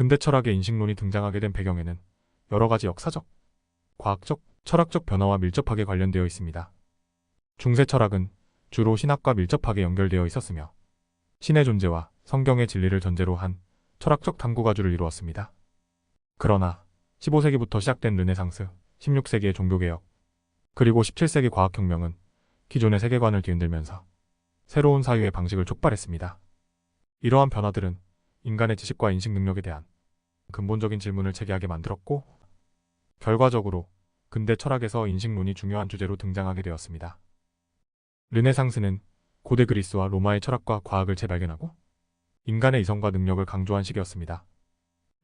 근대 철학의 인식론이 등장하게 된 배경에는 여러 가지 역사적, 과학적, 철학적 변화와 밀접하게 관련되어 있습니다. 중세 철학은 주로 신학과 밀접하게 연결되어 있었으며 신의 존재와 성경의 진리를 전제로 한 철학적 탐구가 주를 이루었습니다. 그러나 15세기부터 시작된 르네상스, 16세기의 종교개혁, 그리고 17세기 과학혁명은 기존의 세계관을 뒤흔들면서 새로운 사유의 방식을 촉발했습니다. 이러한 변화들은 인간의 지식과 인식 능력에 대한 근본적인 질문을 제기하게 만들었고, 결과적으로 근대 철학에서 인식론이 중요한 주제로 등장하게 되었습니다. 르네상스는 고대 그리스와 로마의 철학과 과학을 재발견하고 인간의 이성과 능력을 강조한 시기였습니다.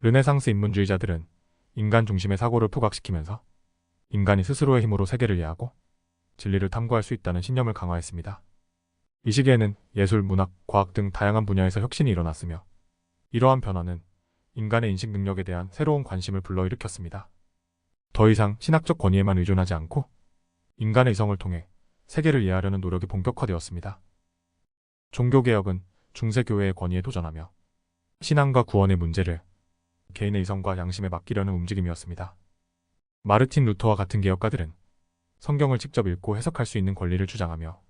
르네상스 인문주의자들은 인간 중심의 사고를 부각시키면서 인간이 스스로의 힘으로 세계를 이해하고 진리를 탐구할 수 있다는 신념을 강화했습니다. 이 시기에는 예술, 문학, 과학 등 다양한 분야에서 혁신이 일어났으며 이러한 변화는 인간의 인식 능력에 대한 새로운 관심을 불러일으켰습니다. 더 이상 신학적 권위에만 의존하지 않고 인간의 이성을 통해 세계를 이해하려는 노력이 본격화되었습니다. 종교개혁은 중세교회의 권위에 도전하며 신앙과 구원의 문제를 개인의 이성과 양심에 맡기려는 움직임이었습니다. 마르틴 루터와 같은 개혁가들은 성경을 직접 읽고 해석할 수 있는 권리를 주장하며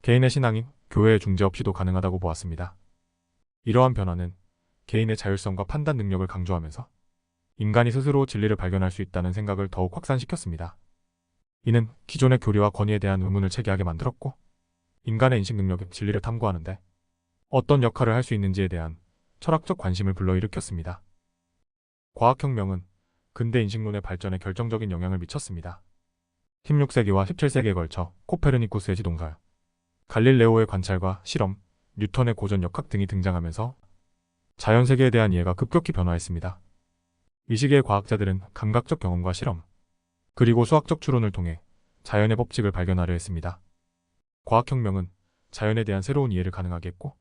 개인의 신앙이 교회의 중재 없이도 가능하다고 보았습니다. 이러한 변화는 개인의 자율성과 판단 능력을 강조하면서 인간이 스스로 진리를 발견할 수 있다는 생각을 더욱 확산시켰습니다. 이는 기존의 교리와 권위에 대한 의문을 제기하게 만들었고 인간의 인식 능력의 진리를 탐구하는데 어떤 역할을 할 수 있는지에 대한 철학적 관심을 불러일으켰습니다. 과학혁명은 근대 인식론의 발전에 결정적인 영향을 미쳤습니다. 16세기와 17세기에 걸쳐 코페르니쿠스의 지동설, 갈릴레오의 관찰과 실험, 뉴턴의 고전 역학 등이 등장하면서 자연 세계에 대한 이해가 급격히 변화했습니다. 이 시기의 과학자들은 감각적 경험과 실험, 그리고 수학적 추론을 통해 자연의 법칙을 발견하려 했습니다. 과학혁명은 자연에 대한 새로운 이해를 가능하게 했고,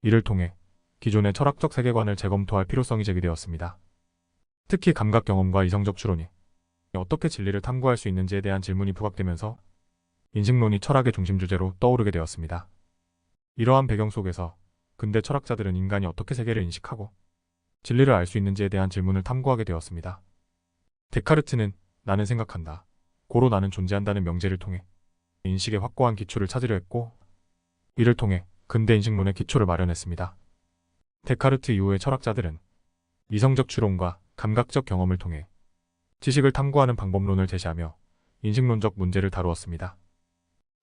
이를 통해 기존의 철학적 세계관을 재검토할 필요성이 제기되었습니다. 특히 감각 경험과 이성적 추론이 어떻게 진리를 탐구할 수 있는지에 대한 질문이 부각되면서 인식론이 철학의 중심 주제로 떠오르게 되었습니다. 이러한 배경 속에서 근대 철학자들은 인간이 어떻게 세계를 인식하고 진리를 알 수 있는지에 대한 질문을 탐구하게 되었습니다. 데카르트는 나는 생각한다. 고로 나는 존재한다는 명제를 통해 인식의 확고한 기초를 찾으려 했고 이를 통해 근대 인식론의 기초를 마련했습니다. 데카르트 이후의 철학자들은 이성적 추론과 감각적 경험을 통해 지식을 탐구하는 방법론을 제시하며 인식론적 문제를 다루었습니다.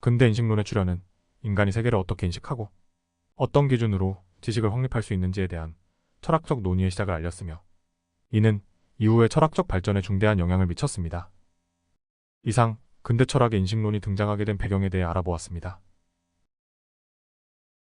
근대 인식론의 출현은 인간이 세계를 어떻게 인식하고 어떤 기준으로 지식을 확립할 수 있는지에 대한 철학적 논의의 시작을 알렸으며 이는 이후의 철학적 발전에 중대한 영향을 미쳤습니다. 이상 근대 철학의 인식론이 등장하게 된 배경에 대해 알아보았습니다.